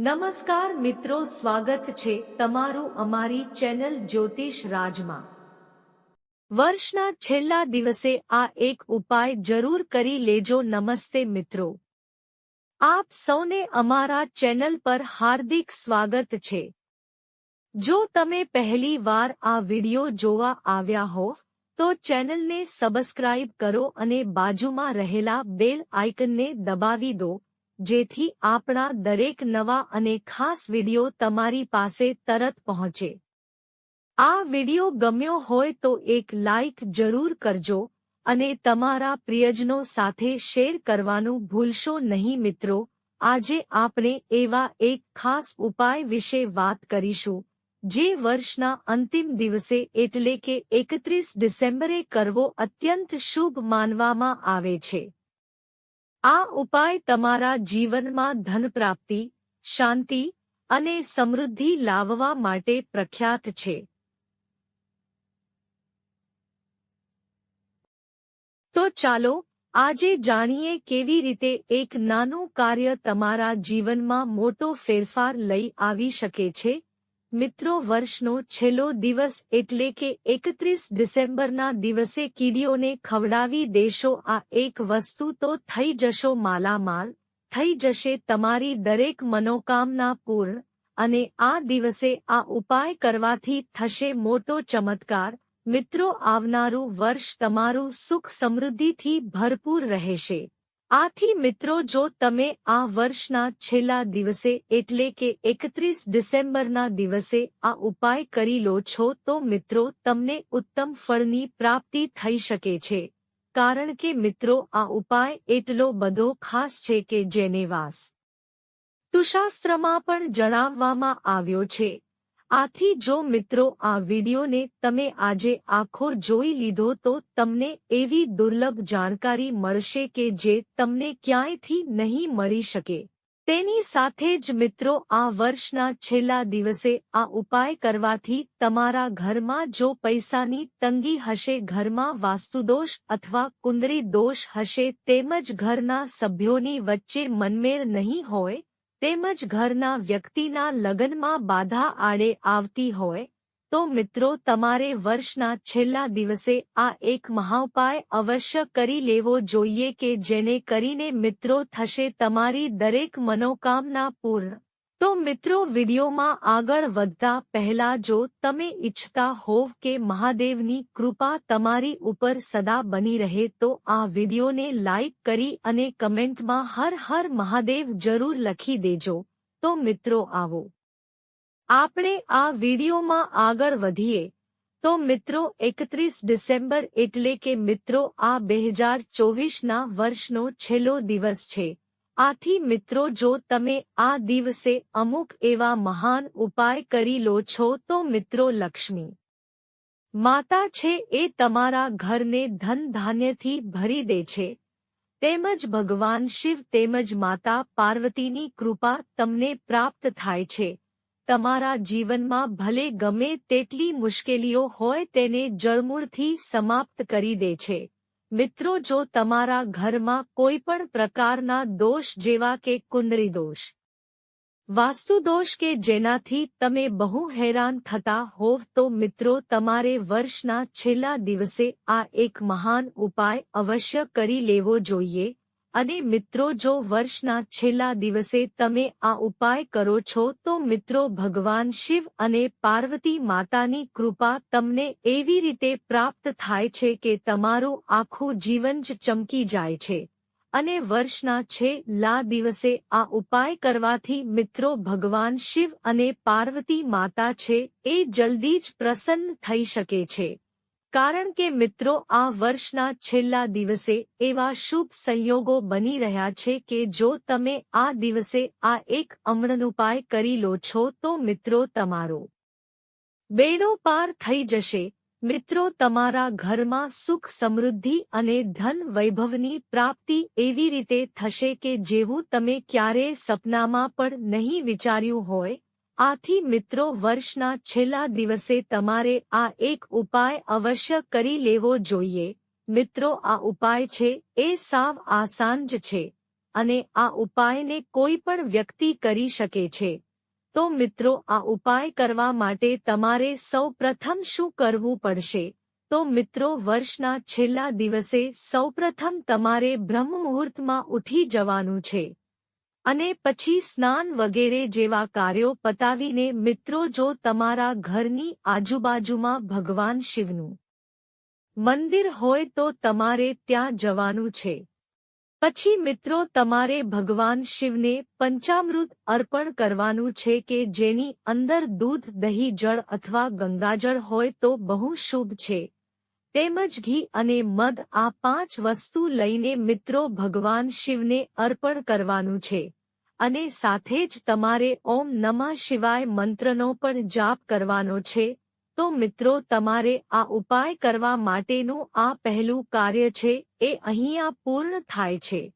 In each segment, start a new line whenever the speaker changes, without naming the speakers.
નમસ્કાર મિત્રો, સ્વાગત છે તમારું અમારી ચેનલ જ્યોતિષ રાજમાં. વર્ષના છેલ્લા દિવસે આ એક ઉપાય જરૂર કરી લેજો. નમસ્તે મિત્રો. આપ સૌને અમારા ચેનલ પર હાર્દિક સ્વાગત છે. જો તમે પહેલી વાર આ વિડિયો જોવા આવ્યા હો, તો ચેનલને સબસ્ક્રાઇબ કરો અને બાજુમાં રહેલા બેલ આઇકનને દબાવી દો. જેથી આપણા દરેક નવા અને ખાસ વિડિયો તમારી પાસે તરત પહોંચે. આ વિડિયો ગમ્યો હોય તો એક લાઇક જરૂર કરજો અને તમારા પ્રિયજનો સાથે શેર કરવાનું ભૂલશો નહીં મિત્રો. આજે આપણે એવા એક ખાસ ઉપાય વિશે વાત કરીશું, જે વર્ષના અંતિમ દિવસે એટલે કે એકત્રીસ ડિસેમ્બરે કરવો અત્યંત શુભ માનવામાં આવે છે. આ ઉપાય તમારા જીવનમાં ધન પ્રાપ્તિ, શાંતિ અને સમૃદ્ધિ લાવવા માટે પ્રખ્યાત છે. તો ચાલો આજે જાણીએ કેવી રીતે એક નાનું કાર્ય તમારા જીવનમાં મોટો ફેરફાર લઈ આવી શકે છે. મિત્રો, વર્ષનો છેલ્લો દિવસ એટલે કે એકત્રીસ ડિસેમ્બરના દિવસે કીડીઓને ખવડાવી દેશો. આ એક વસ્તુ તો થઈ જશો માલામાલ, થઈ જશે તમારી દરેક મનોકામના પૂર્ણ, અને આ દિવસે આ ઉપાય કરવાથી થશે મોટો ચમત્કાર. મિત્રો, આવનારું વર્ષ તમારું સુખ સમૃદ્ધિથી ભરપૂર રહેશે. આથી મિત્રો જો તમે આ વર્ષના છેલ્લા દિવસે એટલે કે એકત્રીસ ડિસેમ્બરના દિવસે આ ઉપાય કરી લો છો તો મિત્રો તમને ઉત્તમ ફળની પ્રાપ્તિ થઈ શકે છે. કારણ કે મિત્રો આ ઉપાય એટલો બધો ખાસ છે કે જેને વાસ. તુશાસ્ત્રમાં પણ જણાવવામાં આવ્યો છે. આથી જો મિત્રો આ વિડિયોને તમે આજે આખો જોઈ લીધો તો તમને એવી દુર્લભ જાણકારી મળશે કે જે તમને ક્યાંયથી નહીં મળી શકે. તેની સાથે જ મિત્રો આ વર્ષના છેલ્લા દિવસે આ ઉપાય કરવાથી તમારા ઘરમાં જો પૈસાની તંગી હશે, ઘરમાં વાસ્તુદોષ અથવા કુંડળી દોષ હશે, તેમજ ઘરના સભ્યોની વચ્ચે મનમેળ નહીં હોય તેમજ ઘરના વ્યક્તિના લગ્નમાં બાધા આડે આવતી હોય, તો મિત્રો તમારે વર્ષના છેલ્લા દિવસે આ એક મહાઉપાય અવશ્ય કરી લેવો જોઈએ કે જેને કરીને મિત્રો થશે તમારી દરેક મનોકામના પૂર્ણ. તો મિત્રો, વિડીયોમાં આગળ વધતા પહેલા જો તમે ઈચ્છતા હોવ કે મહાદેવની કૃપા તમારી ઉપર સદા બની રહે, તો આ વિડીયોને લાઇક કરી અને કમેન્ટમાં હર હર મહાદેવ જરૂર લખી દેજો. તો મિત્રો, આવો. આપણે આ વિડીયોમાં આગળ વધીએ. તો મિત્રો, એકત્રીસ ડિસેમ્બર એટલે કે મિત્રો, આ બે હજાર ચોવીસના વર્ષનો છેલ્લો દિવસ છે. આથી મિત્રો જો તમે આ દિવસે અમુક એવા મહાન ઉપાય કરી લો છો તો મિત્રો લક્ષ્મી, માતા છે એ તમારા ઘરને ધન ધાન્યથી ભરી દે છે. તેમજ ભગવાન શિવ તેમજ માતા પાર્વતીની કૃપા તમને પ્રાપ્ત થાય છે. તમારા જીવનમાં ભલે ગમે તેટલી મુશ્કેલીઓ હોય તેને જળમૂળથી સમાપ્ત કરી દે છે. મિત્રો, જો તમારા ઘરમાં કોઈ પણ પ્રકારના દોષ જેવા કે કુંડળી દોષ, વાસ્તુ દોષ કે જેનાથી તમે બહુ હેરાન થતા હોવ, તો મિત્રો, તમારે વર્ષના છેલ્લા દિવસે આ એક મહાન ઉપાય અવશ્ય કરી લેવો જોઈએ. અને મિત્રો, જો વર્ષના છેલ્લા દિવસે તમે આ ઉપાય કરો છો, તો મિત્રો, ભગવાન શિવ અને પાર્વતી માતાની કૃપા તમને એવી રીતે પ્રાપ્ત થાય છે કે તમારું આખું જીવન જ ચમકી જાય છે. અને વર્ષના છેલ્લા દિવસે આ ઉપાય કરવાથી મિત્રો, ભગવાન શિવ અને પાર્વતી માતા છે, એ જલ્દી જ પ્રસન્ન થઈ શકે છે. કારણ કે મિત્રો, આ વર્ષના છેલ્લા દિવસે એવા શુભ સંયોગો બની રહ્યા છે કે જો તમે આ દિવસે આ એક અમૃનુપાય કરી લો છો તો મિત્રો તમારો બેડો પાર થઈ જશે. મિત્રો, તમારા ઘરમાં સુખ સમૃદ્ધિ અને ધન વૈભવની પ્રાપ્તિ એવી રીતે થશે કે જેવું તમે ક્યારેય સપનામાં પણ નહીં વિચાર્યું હોય. આથી મિત્રો, વર્ષના છેલ્લા દિવસે તમારે આ એક ઉપાય અવશ્ય કરી લેવો જોઈએ. મિત્રો, આ ઉપાય છે, એ સાવ આસાન જ છે અને આ ઉપાયને કોઈ પણ વ્યક્તિ કરી શકે છે. તો મિત્રો, આ ઉપાય કરવા માટે તમારે સૌ પ્રથમ શું કરવું પડશે? તો મિત્રો, વર્ષના છેલ્લા દિવસે સૌપ્રથમ તમારે બ્રહ્મ મુહૂર્તમાં ઉઠી જવાનું છે. અને પછી સ્નાન વગેરે જેવા કાર્યો પતાવીને મિત્રો જો તમારા ઘરની આજુબાજુમાં ભગવાન શિવનું મંદિર હોય તો તમારે ત્યાં જવાનું છે. પછી મિત્રો તમારે ભગવાન શિવને પંચામૃત અર્પણ કરવાનું છે કે જેની અંદર દૂધ, દહીં, જળ અથવા ગંગાજળ હોય તો બહુ શુભ છે. તેમજ ઘી અને મધ આ પાંચ વસ્તુ લઈને મિત્રો ભગવાન શિવને અર્પણ કરવાનું છે. અને સાથે જ તમારે ઓમ નમઃ શિવાય મંત્રનો પણ જાપ કરવાનો છે. તો મિત્રો, તમારે આ ઉપાય કરવા માટેનું આ પહેલું કાર્ય છે, એ અહીંયા પૂર્ણ થાય છે.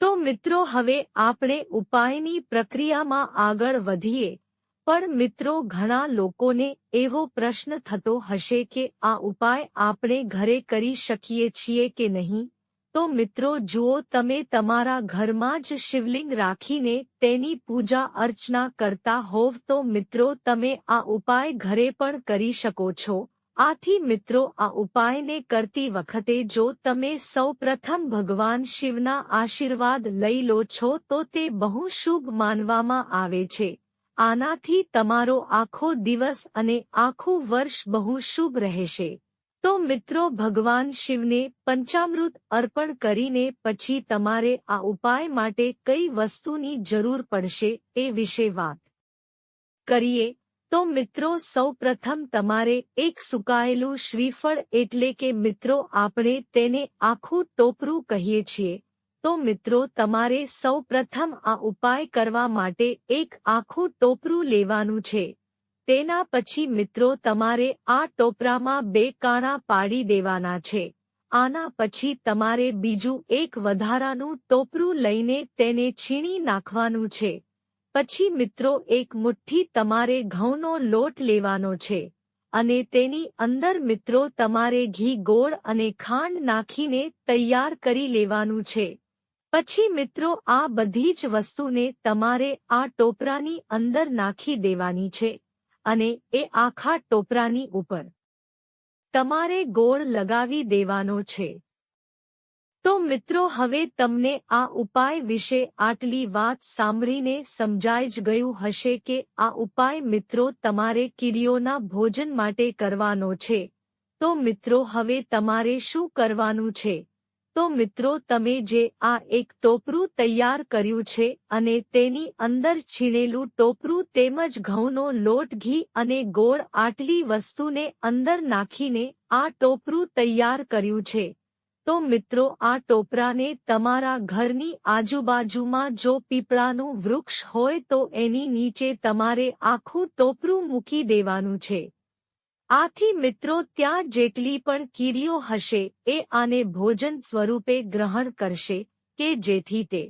તો મિત્રો, હવે આપણે ઉપાયની પ્રક્રિયામાં આગળ વધીએ. પણ મિત્રો, ઘણા લોકોને એવો પ્રશ્ન થતો હશે કે, આ ઉપાય આપણે ઘરે કરી શકીએ છીએ કે નહીં? તો મિત્રો, જુઓ, તમે તમારા ઘરમાં જ શિવલિંગ રાખીને તેની પૂજા અર્ચના કરતા હોવ તો મિત્રો, તમે આ ઉપાય ઘરે પણ કરી શકો છો. આથી મિત્રો, આ ઉપાયને કરતી વખતે જો તમે સૌ પ્રથમ ભગવાન શિવના આશીર્વાદ લઈ લો છો, તો તે બહુ શુભ માનવામાં આવે છે. આનાથી તમારો આખો દિવસ અને આખું વર્ષ બહુ શુભ રહેશે. તો મિત્રો, ભગવાન શિવને પંચામૃત અર્પણ કરીને પછી તમારે આ ઉપાય માટે કઈ વસ્તુની જરૂર પડશે એ વિશે વાત કરીએ. તો મિત્રો સૌ પ્રથમ તમારે એક સુકાયેલું શ્રીફળ એટલે કે મિત્રો, આપણે તેને આખું ટોપરું કહીએ છીએ. તો મિત્રો તમારે સૌ પ્રથમ આ ઉપાય કરવા માટે એક આખું ટોપરું લેવાનું છે. તેના પછી મિત્રો તમારે આ ટોપરામાં બે કાણા પાડી દેવાના છે. આના પછી તમારે બીજું એક વધારાનું ટોપરું લઈને તેને છીણી નાખવાનું છે. પછી મિત્રો એક મુઠ્ઠી તમારે ઘઉંનો લોટ લેવાનો છે. અને તેની અંદર મિત્રો તમારે ઘી ગોળ અને ખાંડ નાખીને તૈયાર કરી લેવાનું છે. પછી મિત્રો, આ બધી જ વસ્તુને તમારે આ ટોપરાની અંદર નાખી દેવાની છે અને એ આખા ટોપરાની ઉપર તમારે ગોળ લગાવી દેવાનો છે. તો મિત્રો, હવે તમને આ ઉપાય વિશે આટલી વાત સાંભળીને સમજાઈ જ ગયું હશે કે આ ઉપાય મિત્રો તમારે કીડીઓના ભોજન માટે કરવાનો છે. તો મિત્રો, હવે તમારે શું કરવાનું છે? તો મિત્રો તમે જે આ એક ટોપરું તૈયાર કર્યું છે અને તેની અંદર છીણેલું ટોપરું તેમજ ઘઉંનો લોટ, ઘી અને ગોળ આટલી વસ્તુને અંદર નાખીને આ ટોપરું તૈયાર કર્યું છે. તો મિત્રો આ ટોપરાને તમારા ઘરની આજુબાજુમાં જો પીપળાનું વૃક્ષ હોય તો એની નીચે તમારે આખું ટોપરું મૂકી દેવાનું છે. આથી મિત્રો ત્યાં જેટલી પણ કીડીઓ હશે, એ આને ભોજન સ્વરૂપે ગ્રહણ કરશે, કે જેથી તે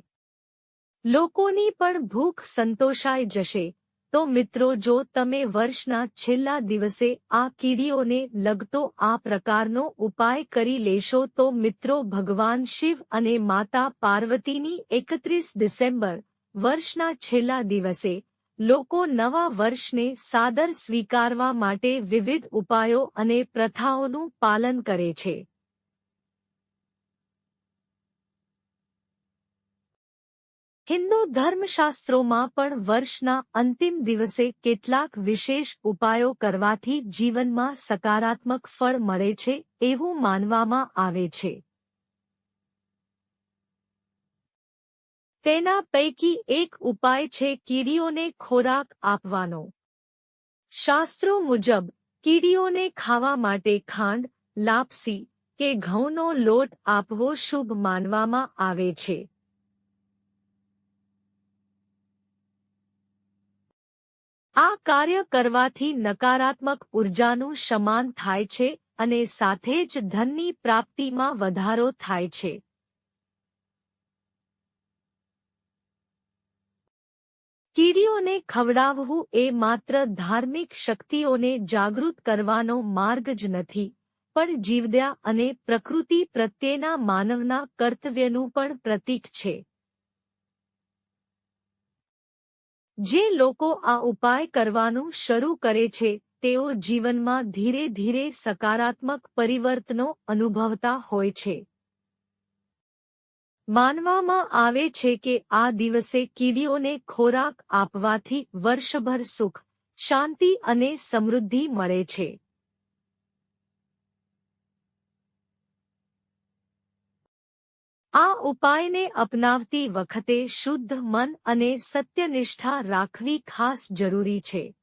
લોકોની પણ ભૂખ સંતોષાઈ જશે. તો મિત્રો જો તમે વર્ષના છેલ્લા દિવસે આ કીડીઓને લગતો આ પ્રકારનો ઉપાય કરી લેશો તો મિત્રો ભગવાન શિવ અને માતા પાર્વતીની એકત્રીસ ડિસેમ્બર, વર્ષના છેલ્લા દિવસે લોકો નવા વર્ષને સાદર સ્વીકારવા માટે વિવિધ ઉપાયો અને પ્રથાઓનું પાલન કરે છે. હિન્દુ ધર્મશાસ્ત્રોમાં પણ વર્ષના અંતિમ દિવસે કેટલાક વિશેષ ઉપાયો કરવાથી જીવનમાં સકારાત્મક ફળ મળે છે એવું માનવામાં આવે છે. તેના પૈકી એક ઉપાય છે કીડીઓને ખોરાક આપવાનો. શાસ્ત્રો મુજબ, કીડીઓને ખાવા માટે ખાંડ, લાપસી કે ઘઉંનો લોટ આપવો શુભ માનવામાં આવે છે. આ કાર્ય કરવાથી નકારાત્મક ઉર્જાનું સમાન થાય છે અને સાથે જ ધનની પ્રાપ્તિમાં વધારો થાય છે. કીડીઓને ખવડાવવું એ માત્ર ધાર્મિક શક્તિઓને જાગૃત કરવાનો માર્ગ જ નથી, પણ જીવદયા અને પ્રકૃતિ પ્રત્યેના માનવના કર્તવ્યનું પણ પ્રતીક છે. જે લોકો આ ઉપાય કરવાનું શરૂ કરે છે, તેઓ જીવનમાં ધીરે ધીરે સકારાત્મક પરિવર્તનો અનુભવતા હોય છે. માનવામાં આવે છે કે આ દિવસે કીડીઓને ખોરાક આપવાથી વર્ષભર સુખ, શાંતિ અને સમૃદ્ધિ મળે છે. આ ઉપાયને અપનાવતી વખતે શુદ્ધ મન અને સત્યનિષ્ઠા રાખવી ખાસ જરૂરી છે.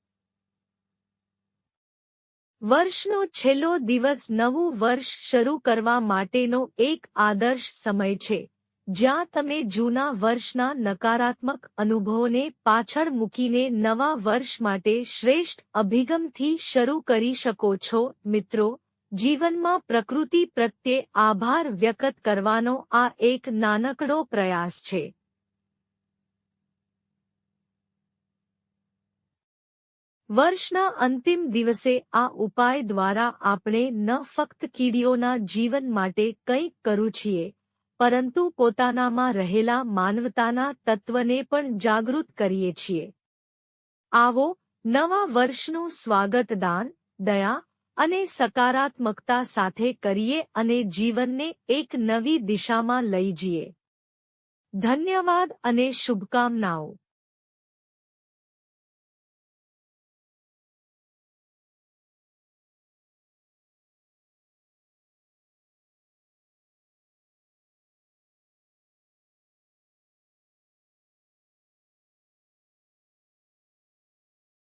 વર્ષનો છેલ્લો દિવસ નવું વર્ષ શરૂ કરવા માટેનો એક આદર્શ સમય છે. જ્યાં તમે જૂના વર્ષના નકારાત્મક અનુભવોને પાછળ મૂકીને નવા વર્ષ માટે શ્રેષ્ઠ અભિગમથી શરૂ કરી શકો છો, મિત્રો. જીવનમાં પ્રકૃતિ પ્રત્યે આભાર વ્યક્ત કરવાનો આ એક નાનકડો પ્રયાસ છે. વર્ષના અંતિમ દિવસે આ ઉપાય દ્વારા આપણે ન ફક્ત કીડીઓના જીવન માટે કંઈક કરું છીએ પરંતુ પોતાનામાં રહેલા માનવતાના તત્વને પણ જાગૃત કરીએ છીએ. આવો નવા વર્ષનું સ્વાગત દાન, દયા અને સકારાત્મકતા સાથે કરીએ અને જીવનને એક નવી દિશામાં લઈ જઈએ. ધન્યવાદ અને શુભકામનાઓ.